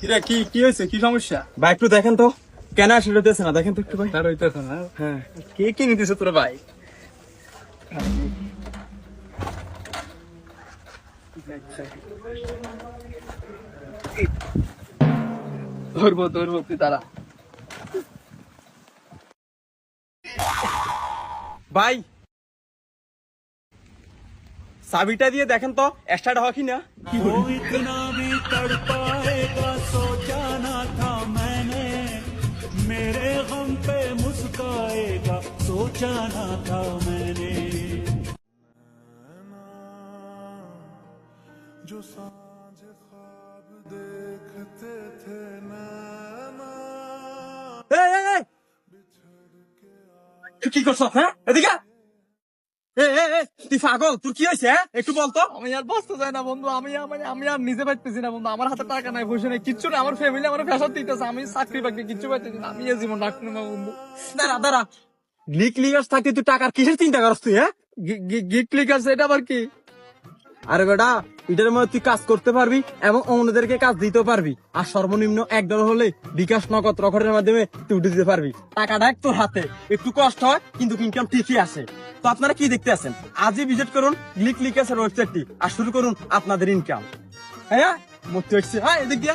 কিরে কি কি হয়েছে? কি সমস্যা? ভাই একটু দেখেন তো। কেন আসলে হতেছে না? দেখেন তো একটু ভাই। তার হইতেছে না হ্যাঁ। কে কি নিতেছে তোর ভাই? ধরবো ধরবো তুই তারা ভাই চাবিটা দিয়ে দেখেন তো স্টার্ট হয় কি না কি वो इतना भी तड़पाएगा सोचा ना था मैंने मेरे गम पे मुस्काएगा सोचा ना था मैंने जो सांझ ख्वाब देखते थे नैना এই, এই, এই! তুই কি করছ হ্যাঁ এদিকে আ। এ, এ, এ, তুই পাগল তোর কি হয়েছে হ্যাঁ? একটু বলতো আমি আর বাঁচতে চাই না বন্ধু। আমি মানে আমি আর নিজে পাইতেছি না বন্ধু। আমার হাতে টাকা নাই কিচ্ছু না আমার ফ্যামিলি আমার ফ্যাশন দিতেছে। আমি চাকরি বাকরি কিচ্ছু পাইতেছি না। আমি এ জীবন রাখব না বন্ধু। দাঁড়া দাঁড়া। গ্লিক থাকতে তুই টাকার কিসের চিন্তা করছ তুই হ্যাঁ? গিক এটা আবার কি? আরে বেটা এটার মধ্যে তুই কাজ করতে পারবি এবং অন্যদেরকে কাজ দিতে পারবি। আর সর্বনিম্ন এক ডলার হলে বিকাশ নগদ রকেটের মাধ্যমে তুই উঠে দিতে পারবি। টাকাটা তোর হাতে। একটু কষ্ট হয় কিন্তু ইনকাম ঠিকই আসে। তো আপনারা কি দেখতে আছেন? আজই ভিজিট করুন ক্লিক ক্লিক আছে ওয়েবসাইটটি আর শুরু করুন আপনাদের ইনকাম হ্যাঁ? মরতে হচ্ছে। হ্যাঁ এদিক দিয়ে।